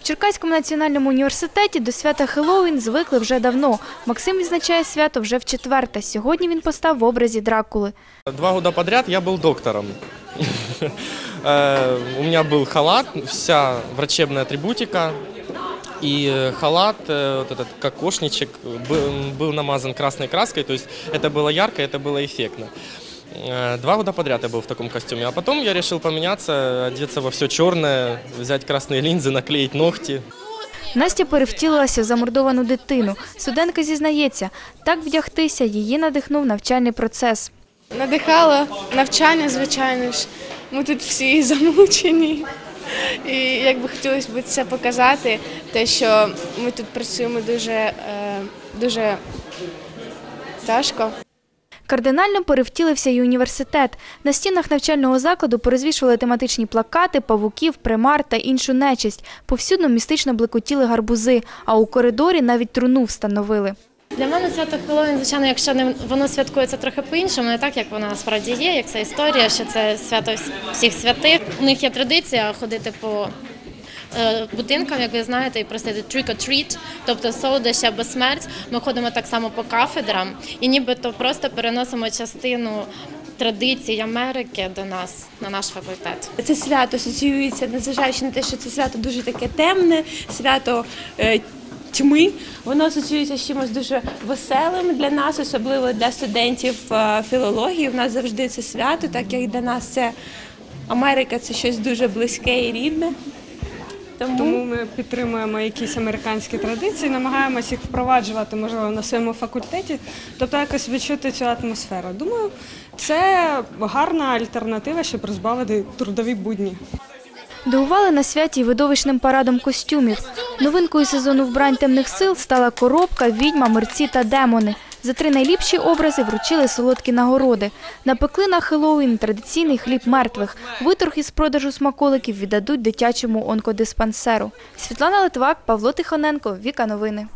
В Черкаському національному університеті до свята Хеллоуін звикли вже давно. Максим відзначає свято вже в четверте. Сьогодні він постав в образі Дракули. Два года подряд я был доктором. Э, У меня был халат, вся врачебная атрибутика. И э, халат, э, вот этот кокошничек, был, был намазан красной краской. То есть это было ярко, это было эффектно. Э, Два года подряд я был в таком костюме. А потом я решил поменяться, одеться во все черное, взять красные линзы, наклеить ногти. Настя перевтілилася в замордовану дитину. Студентка зізнається, так вдягтися її надихнув навчальний процес. Надихало навчання, звичайно ж. Ми тут всі замучені. І як би хотілося б це показати, те, що ми тут працюємо дуже, е, дуже тяжко. Кардинально перевтілився і університет. На стінах навчального закладу порозвішували тематичні плакати, павуків, примар та іншу нечисть. Повсюдно містично блекотіли гарбузи, а у коридорі навіть труну встановили. Для мене свято Хеллоуін, звичайно, якщо не воно святкується трохи по-іншому, не так як воно насправді є, як це історія, що це свято всіх святих. У них є традиція ходити по будинкам, як ви знаєте, і просити trick or treat, тобто солодощі або смерть. Ми ходимо так само по кафедрам і нібито просто переносимо частину традицій Америки до нас на наш факультет. Це свято асоціюється, незважаючи на те, що це свято дуже таке темне, свято е, тьми. Воно асоціюється з чимось дуже веселим для нас, особливо для студентів е, філології. У нас завжди це свято, так як для нас це Америка це щось дуже близьке і рідне. Тому, Тому ми підтримуємо якісь американські традиції, намагаємося їх впроваджувати, можливо, на своєму факультеті, тобто якось відчути цю атмосферу. Думаю, це гарна альтернатива, щоб розбавити трудові будні. Дивували на святі видовищним парадом костюмів. Новинкою сезону вбрань темних сил стала коробка, відьма, мерці та демони. За три найліпші образи вручили солодкі нагороди. Напекли на Хеллоуін традиційний хліб мертвих. Виторг із продажу смаколиків віддадуть дитячому онкодиспансеру. Світлана Литвак, Павло Тихоненко, Віка Новини.